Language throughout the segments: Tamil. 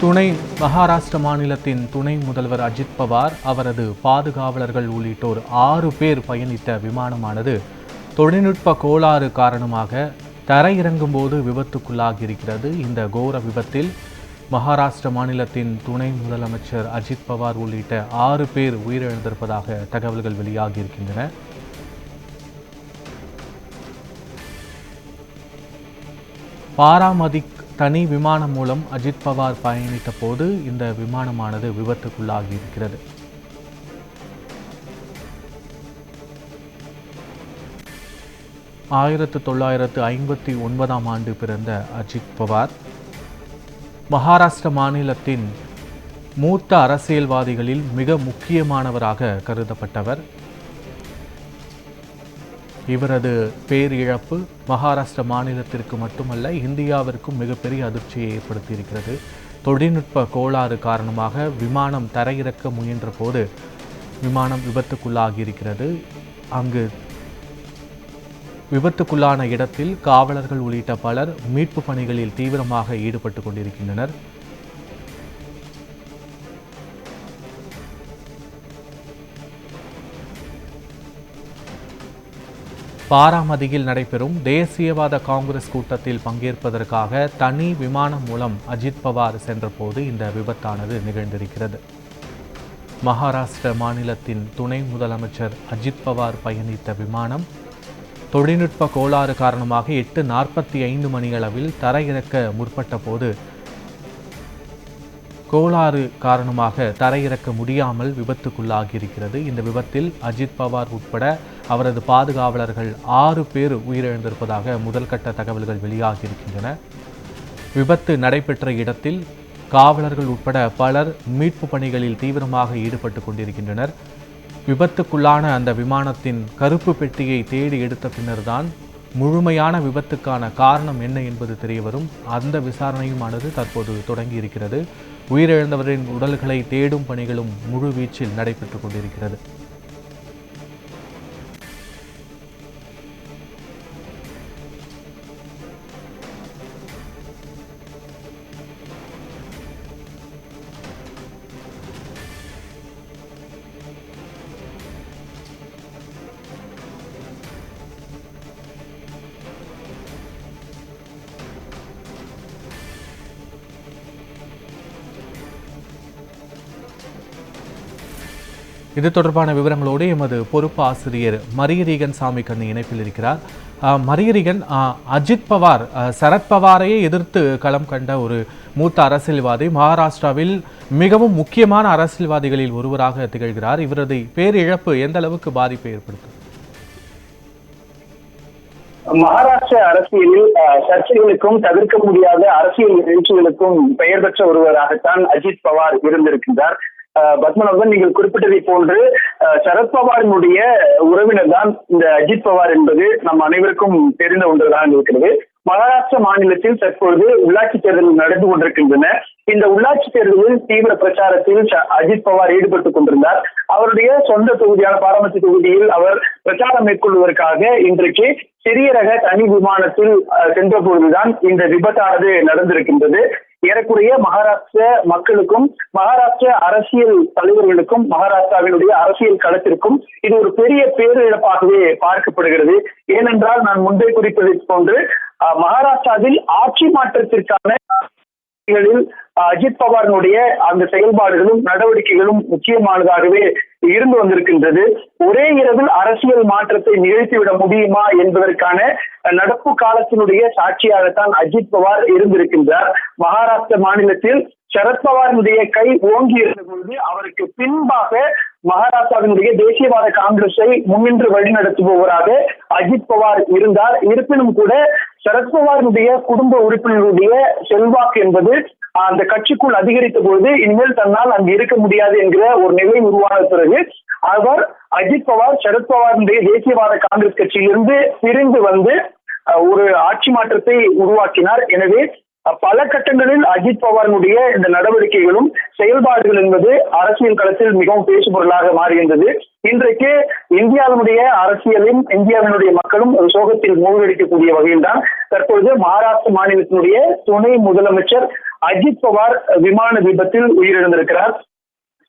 துணை மகாராஷ்டிர மாநிலத்தின் துணை முதல்வர் அஜித் பவார் அவரது பாதுகாவலர்கள் உள்ளிட்டோர் ஆறு பேர் பயணித்த விமானமானது தொழில்நுட்ப கோளாறு காரணமாக தரையிறங்கும் போது விபத்துக்குள்ளாகியிருக்கிறது. இந்த கோர விபத்தில் மகாராஷ்டிர மாநிலத்தின் துணை முதலமைச்சர் அஜித் பவார் உள்ளிட்ட ஆறு பேர் உயிரிழந்திருப்பதாக தகவல்கள் வெளியாகியிருக்கின்றன. பாராமதிக் தனி விமானம் மூலம் அஜித் பவார் பயணித்த போது இந்த விமானமானது விபத்துக்குள்ளாகி இருக்கிறது. ஆயிரத்து தொள்ளாயிரத்து ஐம்பத்தி ஒன்பதாம் ஆண்டு பிறந்த அஜித் பவார் மகாராஷ்டிர மாநிலத்தின் மூத்த அரசியல்வாதிகளில் மிக முக்கியமானவராக கருதப்பட்டவர். இவரது பேரிழப்பு மகாராஷ்டிர மாநிலத்திற்கு மட்டுமல்ல இந்தியாவிற்கும் மிகப்பெரிய அதிர்ச்சியை ஏற்படுத்தியிருக்கிறது. தொழில்நுட்ப கோளாறு காரணமாக விமானம் தரையிறக்க முயன்ற போது விமானம் விபத்துக்குள்ளாகியிருக்கிறது. அங்கு விபத்துக்குள்ளான இடத்தில் காவலர்கள் உள்ளிட்ட பலர் மீட்பு பணிகளில் தீவிரமாக ஈடுபட்டு கொண்டிருக்கின்றனர். பாராமதியில் நடைபெறும் தேசியவாத காங்கிரஸ் கூட்டத்தில் பங்கேற்பதற்காக தனி விமானம் மூலம் அஜித் பவார் சென்றபோது இந்த விபத்தானது நிகழ்ந்திருக்கிறது. மகாராஷ்டிர மாநிலத்தின் துணை முதலமைச்சர் அஜித் பவார் பயணித்த விமானம் தொழில்நுட்ப கோளாறு காரணமாக எட்டு நாற்பத்தி ஐந்து மணியளவில் தரையிறக்க முற்பட்ட போது கோளாறு காரணமாக தரையிறக்க முடியாமல் விபத்துக்குள்ளாகியிருக்கிறது. இந்த விபத்தில் அஜித் பவார் உட்பட அவரது பாதுகாவலர்கள் ஆறு பேர் உயிரிழந்திருப்பதாக முதல்கட்ட தகவல்கள் வெளியாகியிருக்கின்றன. விபத்து நடைபெற்ற இடத்தில் காவலர்கள் உட்பட பலர் மீட்பு பணிகளில் தீவிரமாக ஈடுபட்டு கொண்டிருக்கின்றனர். விபத்துக்குள்ளான அந்த விமானத்தின் கருப்பு பெட்டியை தேடி எடுத்த பின்னர்தான் முழுமையான விபத்துக்கான காரணம் என்ன என்பது தெரியவரும் அந்த விசாரணையுமானது தற்போது தொடங்கி இருக்கிறது உயிரிழந்தவரின் உடல்களை தேடும் பணிகளும் முழு வீச்சில் நடைபெற்று கொண்டிருக்கிறது. இது தொடர்பான விவரங்களோடு எமது பொறுப்பு ஆசிரியர் மரியரீகன் சாமி கண்ணு இணைப்பில் இருக்கிறார். மரியரிகன் அஜித் பவார் சரத்பவாரையே எதிர்த்து களம் கண்ட ஒரு மூத்த அரசியல்வாதி மகாராஷ்டிராவில் மிகவும் முக்கியமான அரசியல்வாதிகளில் ஒருவராக திகழ்கிறார். இவரது பேரிழப்பு எந்த அளவுக்கு பாதிப்பை ஏற்படுத்தும்? மகாராஷ்டிர அரசியலில் சர்ச்சைகளுக்கும் தவிர்க்க முடியாத அரசியல் நிகழ்ச்சிகளுக்கும் பெயர் பெற்ற ஒருவராகத்தான் அஜித் பவார் இருந்திருக்கின்றார். பத்மநாபன் நீங்கள் குறிப்பிட்டதை போன்று சரத்பவாரினுடைய உறவினர் தான் இந்த அஜித் பவார் என்பது நம் அனைவருக்கும் தெரிந்த ஒன்றுதான் இருக்கிறது. மகாராஷ்டிரா மாநிலத்தில் தற்பொழுது உள்ளாட்சி தேர்தல் நடந்து கொண்டிருக்கின்றன. இந்த உள்ளாட்சி தேர்தலில் தீவிர பிரச்சாரத்தில் ச- அஜித் பவார் ஈடுபட்டுக் கொண்டிருந்தார். அவருடைய சொந்த தொகுதியான பாராமதி தொகுதியில் அவர் பிரச்சாரம் மேற்கொள்வதற்காக இன்றைக்கு சிறிய ரக தனி விமானத்தில் சென்ற பொழுதுதான் இந்த விபத்தானது நடந்திருக்கின்றது. ஏறக்குறைய மகாராஷ்டிர மக்களுக்கும் மகாராஷ்டிர அரசியல் தலைவர்களுக்கும் மகாராஷ்டிராவினுடைய அரசியல் களத்திற்கும் இது ஒரு பெரிய பேரிழப்பாகவே பார்க்கப்படுகிறது. ஏனென்றால் நான் முன்பே குறிப்பதை போன்று மகாராஷ்டிராவில் ஆட்சி மாற்றத்திற்கான அஜித் பவாரினுடைய அந்த செயல்பாடுகளும் நடவடிக்கைகளும் முக்கியமானதாகவே இருந்து வந்திருக்கின்றது. ஒரே இரவில் அரசியல் மாற்றத்தை நிகழ்த்திவிட முடியுமா என்பதற்கான நடப்பு காலத்தினுடைய சாட்சியாகத்தான் அஜித் பவார் இருந்திருக்கின்றார். மகாராஷ்டிர மாநிலத்தில் சரத்பவாரினுடைய கை ஓங்கி இருந்த பொழுது அவருக்கு பின்பாக மகாராஷ்டிராவினுடைய தேசியவாத காங்கிரஸை முன்னின்று வழிநடத்துபவராக அஜித் பவார் இருந்தார். இருப்பினும் கூட சரத்பவாரினுடைய குடும்ப உறுப்பினருடைய செல்வாக்கு என்பது அந்த கட்சிக்குள் அதிகரித்த பொழுது இனிமேல் தன்னால் அங்கு இருக்க முடியாது என்கிற ஒரு நிலை உருவான பிறகு அவர் அஜித் பவார் சரத்பவாருடைய தேசியவாத காங்கிரஸ் கட்சியிலிருந்து பிரிந்து வந்து ஒரு ஆட்சி மாற்றத்தை உருவாக்கினார். எனவே பல கட்டங்களில் அஜித் பவாரினுடைய இந்த நடவடிக்கைகளும் செயல்பாடுகள் என்பது அரசியல் களத்தில் மிகவும் பேசுபொருளாக மாறுகின்றது இன்றைக்கு இந்தியாவினுடைய அரசியலும் இந்தியாவினுடைய மக்களும் ஒரு சோகத்தில் மூழ்கடிக்கக்கூடிய வகையில் தான் தற்பொழுது மகாராஷ்டிர மாநிலத்தினுடைய துணை முதலமைச்சர் அஜித் பவார் விமான விபத்தில் உயிரிழந்திருக்கிறார்.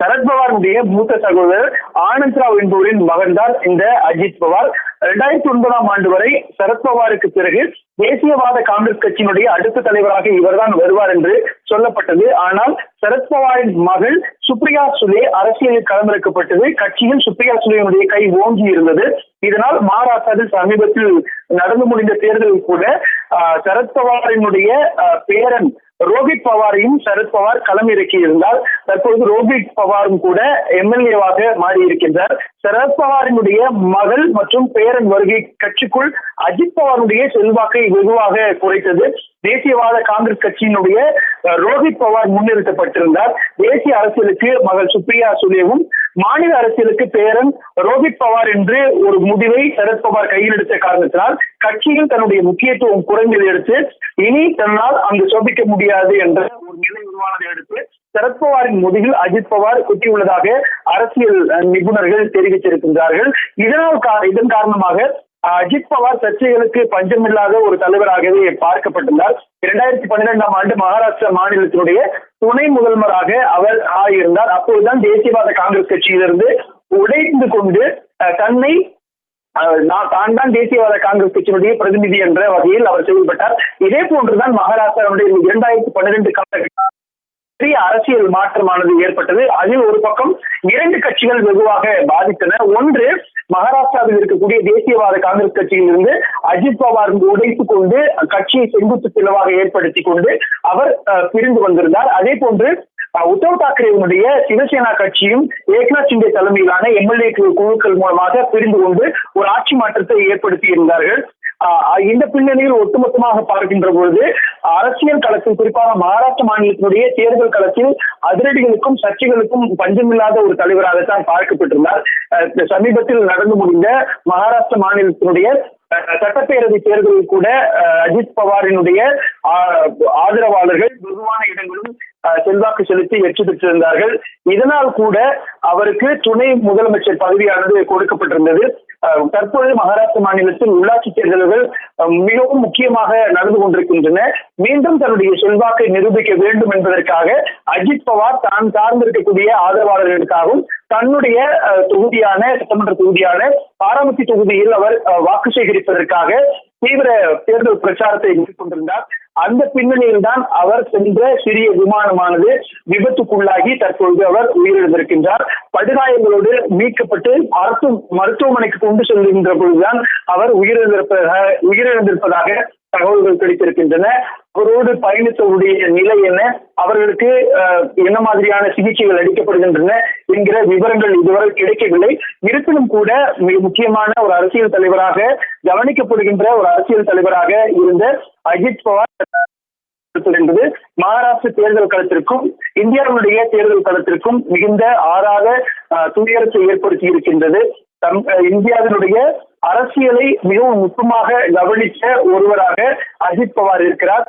சரத்பவாருடைய மூத்த சகோதரர் ஆனந்த் ராவ் என்பவரின் மகன்தான் இந்த அஜித் பவார். இரண்டாயிரத்தி ஒன்பதாம் ஆண்டு வரை சரத்பவாருக்கு பிறகு தேசியவாத காங்கிரஸ் கட்சியினுடைய அடுத்த தலைவராக இவர்தான் வருவார் என்று சொல்லப்பட்டது. ஆனால் சரத்பவாரின் மகள் சுப்ரியா சுலே அரசியலில் களமிறக்கப்பட்டது. கட்சியில் சுப்ரியா சுலேனுடைய கை ஓங்கி இருந்தது. இதனால் மகாராஷ்டிராவில் சமீபத்தில் நடந்து முடிந்த தேர்தலில் கூட ஆஹ், சரத்பவாரினுடைய பேரன் ரோஹித் பவாரையும் சரத் பவார் களம் இறக்கியிருந்தால் தற்போது ரோஹித் பவாரும் கூட எம்எல்ஏவாக மாறியிருக்கின்றார். சரத் பவாரினுடைய மகள் மற்றும் பேரன் வருகை கட்சிக்குள் அஜித் பவாருடைய செல்வாக்கை வெகுவாக குறைத்தது. தேசியவாத காங்கிரஸ் கட்சியினுடைய ரோஹித் பவார் முன்னிறுத்தப்பட்டிருந்தார். தேசிய அரசியலுக்கு மகள் சுப்ரியா சுலேவும் மாநில அரசியலுக்கு பேரன் ரோஹித் பவார் என்று ஒரு முடிவை சரத் பவார் கையில் எடுத்த காரணத்தினால் கட்சியில் தன்னுடைய முக்கியத்துவம் குறைந்ததை அடுத்து இனி தன்னால் அங்கு சோபிக்க முடியாது என்ற ஒரு நிலை உருவானதை அடுத்து சரத்பவாரின் முதுகில் அஜித் பவார் குத்தியுள்ளதாக அரசியல் அஹ், நிபுணர்கள் தெரிவித்திருக்கின்றார்கள். இதனால் இதன் காரணமாக அஜித் பவார் சர்ச்சைகளுக்கு பஞ்சமில்லாத ஒரு தலைவராகவே பார்க்கப்பட்டுள்ளார் இரண்டாயிரத்தி பன்னிரெண்டாம் ஆண்டு மகாராஷ்டிரா மாநிலத்தினுடைய துணை முதல்வராக அவர் ஆகியிருந்தார். அப்போதுதான் தேசியவாத காங்கிரஸ் கட்சியிலிருந்து உடைந்து கொண்டு தன்னை நான் தான் தான் தேசியவாத காங்கிரஸ் கட்சியினுடைய பிரதிநிதி என்ற வகையில் அவர் செயல்பட்டார். இதே போன்றுதான் மகாராஷ்டிராவுடைய இரண்டாயிரத்தி பன்னிரெண்டு காலகட்டம் பெரிய அரசியல் மாற்றமானது ஏற்பட்டது. அதில் ஒரு பக்கம் இரண்டு கட்சிகள் வெகுவாக பாதித்தன. ஒன்று மகாராஷ்டிராவில் இருக்கக்கூடிய தேசியவாத காங்கிரஸ் கட்சியிலிருந்து அஜித் பவார் உடைத்து கொண்டு கட்சியை செங்குத்து பிளவாக ஏற்படுத்தி கொண்டு அவர் அஹ், பிரிந்து வந்திருந்தார். அதே போன்று உத்தவ் தாக்கரேவனுடைய சிவசேனா கட்சியும் ஏக்நாத் சிண்டே தலைமையிலான எம்எல்ஏ குழுக்கள் மூலமாக பிரிந்து கொண்டு ஒரு ஆட்சி மாற்றத்தை ஏற்படுத்தி இருந்தார்கள். இந்த பின்னணியில் ஒட்டுமொத்தமாக பார்க்கின்ற பொழுது அரசியல் களத்தில் குறிப்பாக மகாராஷ்டிர மாநிலத்தினுடைய தேர்தல் களத்தில் அதிரடிகளுக்கும் சர்ச்சைகளுக்கும் பஞ்சமில்லாத ஒரு தலைவராகத்தான் பார்க்கப்பட்டிருந்தார். சமீபத்தில் நடந்து முடிந்த மகாராஷ்டிர மாநிலத்தினுடைய அஹ், சட்டப்பேரவை தேர்தலில் கூட அஜித் பவாரினுடைய ஆஹ், ஆதரவாளர்கள் வெகுவான இடங்களும் அஹ், செல்வாக்கு செலுத்தி வெற்றி பெற்றிருந்தார்கள். இதனால் கூட அவருக்கு துணை முதலமைச்சர் பதவியானது கொடுக்கப்பட்டிருந்தது. தற்பொழுது தற்போது மகாராஷ்டிர மாநிலத்தில் உள்ளாட்சி தேர்தல்கள் மிகவும் முக்கியமாக நடந்து கொண்டிருக்கின்றன. மீண்டும் தன்னுடைய செல்வாக்கை நிரூபிக்க வேண்டும் என்பதற்காக அஜித் பவார் தான் சார்ந்திருக்கக்கூடிய ஆதரவாளர்களுக்காகவும் தன்னுடைய அஹ், தொகுதியான சட்டமன்ற தொகுதியான பாராமதி தொகுதியில் அவர் அஹ், வாக்கு சேகரிப்பதற்காக தீவிர தேர்தல் பிரச்சாரத்தை மேற்கொண்டிருந்தார். அந்த பின்னணியில் தான் அவர் சென்ற சிறிய விமானமானது விபத்துக்குள்ளாகி தற்பொழுது அவர் உயிரிழந்திருக்கின்றார். படுகாயங்களோடு மீட்கப்பட்டு அரசு மருத்துவமனைக்கு கொண்டு செல்கின்ற பொழுதுதான் அவர் உயிரிழந்திருப்பதாக உயிரிழந்திருப்பதாக தகவல்கள் கிடைத்திருக்கின்றன. அவரோடு பயணித்தவருடைய நிலை என்ன? அவர்களுக்கு என்ன மாதிரியான சிகிச்சைகள் அளிக்கப்படுகின்றன என்கிற விவரங்கள் இதுவரை கிடைக்கவில்லை. இருப்பினும் கூட மிக முக்கியமான ஒரு அரசியல் தலைவராக கவனிக்கப்படுகின்ற ஒரு அரசியல் தலைவராக இருந்த அஜித் பவார் என்பது மகாராஷ்டிர தேர்தல் களத்திற்கும் இந்தியாவுடைய தேர்தல் களத்திற்கும் மிகுந்த ஆறாத அஹ், துயரத்தை ஏற்படுத்தி இருக்கின்றது. தம் இந்தியாவினுடைய அரசியலை மிகவும் நுட்பமாக கவனித்த ஒருவராக அஜித் பவார் இருக்கிறார்.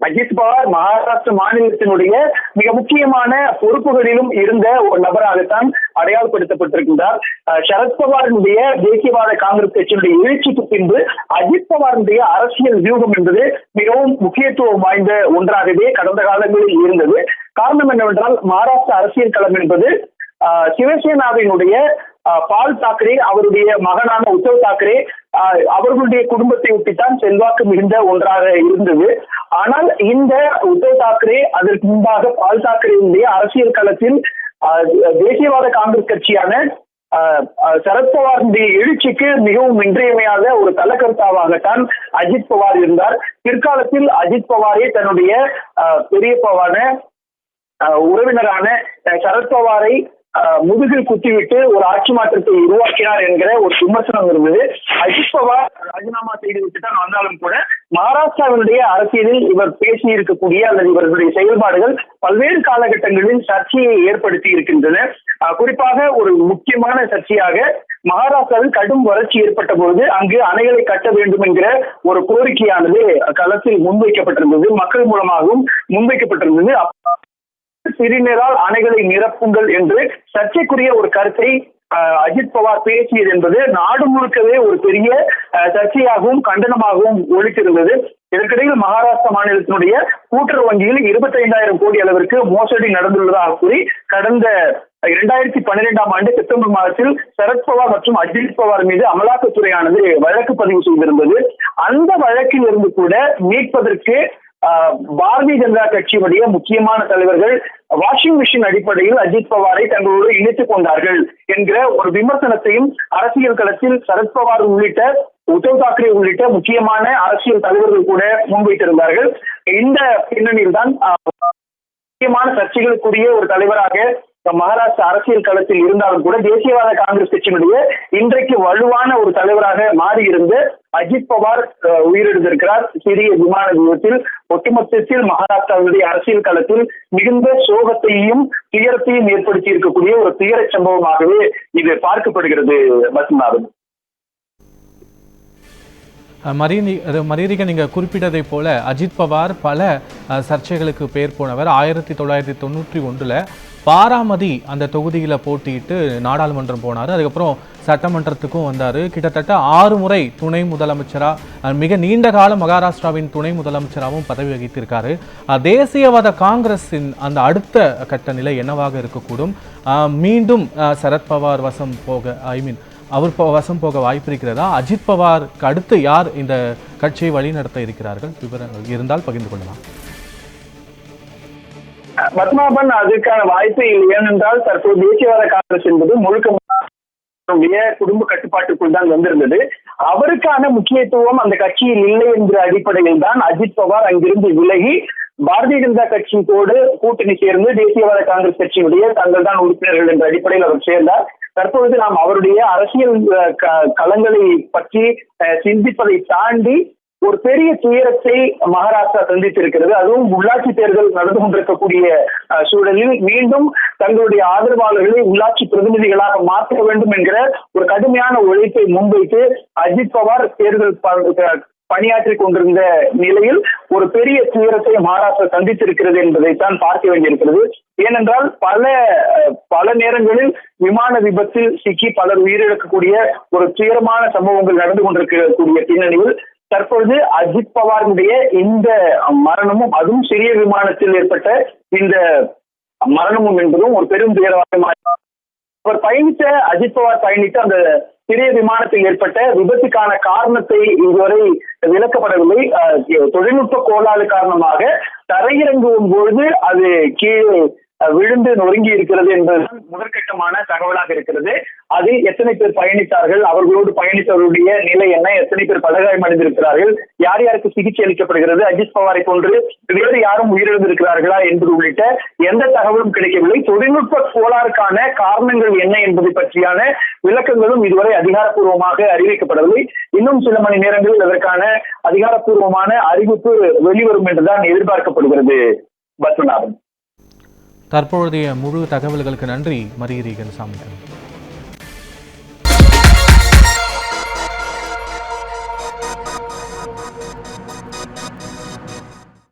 அஜித் பவார் மகாராஷ்டிர மாநிலத்தினுடைய மிக முக்கியமான பொறுப்புகளிலும் இருந்த ஒரு நபராகத்தான் அடையாளப்படுத்தப்பட்டிருக்கின்றார். அஹ், சரத்பவாரினுடைய தேசியவாத காங்கிரஸ் கட்சியினுடைய எழுச்சிக்கு பின்பு அஜித் பவாரினுடைய அரசியல் வியூகம் என்பது மிகவும் முக்கியத்துவம் வாய்ந்த ஒன்றாகவே கடந்த காலங்களில் இருந்தது. காரணம் என்னவென்றால் மகாராஷ்டிர அரசியல் களம் என்பது சிவசேனாவினுடைய பால் தாக்கரே அவருடைய மகனான உத்தவ் தாக்கரே அஹ், அவர்களுடைய குடும்பத்தை ஒட்டித்தான் செல்வாக்கு மிகுந்த ஒன்றாக இருந்தது. ஆனால் இந்த உத்தவ் தாக்கரே அதற்கு முன்பாக பால் தாக்கரேவுடைய அரசியல் களத்தில் அஹ், தேசியவாத காங்கிரஸ் கட்சியான அஹ், அஹ், சரத்பவாருடைய எழுச்சிக்கு மிகவும் இன்றியமையாத ஒரு தலைக்கருத்தாவாகத்தான் அஜித் பவார் இருந்தார். பிற்காலத்தில் அஜித் பவாரே தன்னுடைய அஹ், உறவினரான சரத்பவாரை முதுகில் குத்திவிட்டு ஒரு ஆட்சி மாற்றத்தை உருவாக்கினார் என்கிற ஒரு விமர்சனம் இருந்தது. அஜித் பவார் ராஜினாமா செய்து விட்டு தான் வந்தாலும் கூட மகாராஷ்டிராவினுடைய அரசியலில் இவர் பேசி இருக்கக்கூடிய அல்லது இவர்களுடைய செயல்பாடுகள் பல்வேறு காலகட்டங்களில் சர்ச்சையை ஏற்படுத்தி இருக்கின்றன. அஹ், குறிப்பாக ஒரு முக்கியமான சர்ச்சையாக மகாராஷ்டிராவில் கடும் வறட்சி ஏற்பட்ட பொழுது அங்கு அணைகளை கட்ட வேண்டும் என்கிற ஒரு கோரிக்கையானது களத்தில் முன்வைக்கப்பட்டிருந்தது. மக்கள் மூலமாகவும் முன்வைக்கப்பட்டிருந்தது. சிறுநீரால் அணைகளை நிரப்புங்கள் என்று சர்ச்சைக்குரிய ஒரு கருத்தை அஜித் பவார் பேசியது என்பது நாடு முழுக்கவே ஒரு பெரிய சர்ச்சையாகவும் கண்டனமாகவும் ஒழித்திருந்தது இதற்கிடையில் மகாராஷ்டிரா மாநிலத்தினுடைய கூட்டுறவு வங்கியில் இருபத்தி ஐந்தாயிரம் கோடி அளவிற்கு மோசடி நடந்துள்ளதாக கூறி கடந்த இரண்டாயிரத்தி பன்னிரெண்டாம் ஆண்டு செப்டம்பர் மாதத்தில் சரத்பவார் மற்றும் அஜித் பவார் மீது அமலாக்கத்துறையானது வழக்கு பதிவு செய்திருந்தது. அந்த வழக்கில் இருந்து கூட மீட்பதற்கு பாரதிய ஜனதா கட்சியுடைய முக்கியமான தலைவர்கள் வாஷிங் மிஷின் அடிப்படையில் அஜித் பவாரை தங்களோடு இணைத்துக் கொண்டார்கள் என்கிற ஒரு விமர்சனத்தையும் அரசியல் களத்தில் சரத்பவார் உள்ளிட்ட உத்தவ் தாக்கரே உள்ளிட்ட முக்கியமான அரசியல் தலைவர்கள் கூட முன்வைத்திருந்தார்கள். இந்த பின்னணியில் தான் முக்கியமான சர்ச்சைகளுக்குரிய ஒரு தலைவராக மகாராஷ்டிரா அரசியல் களத்தில் இருந்தாலும் கூட தேசியவாத காங்கிரஸ் கட்சியினுடைய இன்றைக்கு வலுவான ஒரு தலைவராக மாறியிருந்த அஜித் பவார் உயிரிழந்திருக்கிறார். சிறிய விமான விபத்தில் ஒட்டுமொத்தத்தில் மகாராஷ்டிராவுடைய அரசியல் களத்தில் மிகுந்த சோகத்தையும் துயரத்தையும் ஏற்படுத்தி இருக்கக்கூடிய ஒரு துயர சம்பவமாகவே இது பார்க்கப்படுகிறது பத்மநாபன். அஹ் மரியனி மரியரிக நீங்கள் குறிப்பிட்டதை போல அஜித் பவார் பல சர்ச்சைகளுக்கு பெயர் போனவர். ஆயிரத்தி தொள்ளாயிரத்தி தொண்ணூற்றி ஒன்றில் பாராமதி அந்த தொகுதியில் போட்டியிட்டு நாடாளுமன்றம் போனார். அதுக்கப்புறம் சட்டமன்றத்துக்கும் வந்தார். கிட்டத்தட்ட ஆறு முறை துணை முதலமைச்சராக மிக நீண்ட காலம் மகாராஷ்டிராவின் துணை முதலமைச்சராகவும் பதவி வகித்திருக்காரு. தேசியவாத காங்கிரஸின் அந்த அடுத்த கட்ட நிலை என்னவாக இருக்கக்கூடும்? மீண்டும் சரத்பவார் வசம் போக ஐ மீன் அவர் போ- வசம் போக வாய்ப்பு இருக்கிறதா? அஜித் பவாருக்கு அடுத்து யார் இந்த கட்சியை வழிநடத்த இருக்கிறார்கள்? விவரங்கள் இருந்தால் பகிர்ந்து கொள்ளலாம். பத்மாபன் அதுக்கான வாய்ப்பு இல்லை. ஏனென்றால் தற்போது தேசியவாத காங்கிரஸ் என்பது முழுக்க குடும்ப கட்டுப்பாட்டுக்குள் தான் வந்திருந்தது. அவருக்கான முக்கியத்துவம் அந்த கட்சியில் இல்லை என்ற அடிப்படையில் தான் அஜித் பவார் அங்கிருந்து விலகி பாரதிய ஜனதா கட்சியோடு கூட்டணி சேர்ந்து தேசியவாத காங்கிரஸ் கட்சியினுடைய தங்கள் தான் உறுப்பினர்கள் என்ற அடிப்படையில் அவர் சேர்ந்தார். தற்பொழுது நாம் அவருடைய அரசியல் க- களங்களை பற்றி சிந்திப்பதை தாண்டி ஒரு பெரிய துயரத்தை மகாராஷ்டிரா சந்தித்திருக்கிறது. அதுவும் உள்ளாட்சி தேர்தல் நடந்து கொண்டிருக்கக்கூடிய சூழலில் மீண்டும் தங்களுடைய ஆதரவாளர்களை உள்ளாட்சி பிரதிநிதிகளாக மாற்ற வேண்டும் என்கிற ஒரு கடுமையான உழைப்பை முன்வைத்து அஜித் பவார் தேர்தல் பணியாற்றி பணியாற்றிக் கொண்டிருந்த நிலையில் ஒரு பெரிய துயரத்தை மகாராஷ்டிரா சந்தித்திருக்கிறது என்பதைத்தான் பார்க்க வேண்டியிருக்கிறது. ஏனென்றால் பல அஹ், பல நேரங்களில் விமான விபத்தில் சிக்கி பலர் உயிரிழக்கக்கூடிய ஒரு துயரமான சம்பவங்கள் நடந்து கொண்டிருக்கக்கூடிய பின்னணியில் தற்பொழுது அஜித் பவாருடைய இந்த மரணமும் அதுவும் சிறிய விமானத்தில் ஏற்பட்ட இந்த மரணமும் என்பதும் ஒரு பெரும் துயரமாக அவர் பயணித்த அஜித் பவார் பயணித்த அந்த சிறிய விமானத்தில் ஏற்பட்ட விபத்துக்கான காரணத்தை இதுவரை விளக்கப்படவில்லை. தொழில்நுட்ப கோளாறு காரணமாக தரையிறங்கும் பொழுது அது கீழே விழுந்து நொறுங்கி இருக்கிறது என்பது முதற்கட்டமான தகவலாக இருக்கிறது. அது எத்தனை பேர் பயணித்தார்கள் அவர்களோடு பயணித்தவர்களுடைய நிலை என்ன எத்தனை பேர் படுகாயமடைந்திருக்கிறார்கள் யார் யாருக்கு சிகிச்சை அளிக்கப்படுகிறது அஜித் பவாரை போன்று வேறு யாரும் உயிரிழந்திருக்கிறார்களா என்பது உள்ளிட்ட எந்த தகவலும் கிடைக்கவில்லை. தொழில்நுட்ப கோளாறுக்கான காரணங்கள் என்ன என்பதை பற்றியான விளக்கங்களும் இதுவரை அதிகாரப்பூர்வமாக அறிவிக்கப்படவில்லை. இன்னும் சில மணி நேரங்களில் அதற்கான அதிகாரப்பூர்வமான அறிவிப்பு வெளிவரும் என்றுதான் எதிர்பார்க்கப்படுகிறது. பத்மநாபன். தற்பொழுதைய முழு தகவல்களுக்கு நன்றி. மரியரீகன் சாமிக்கன்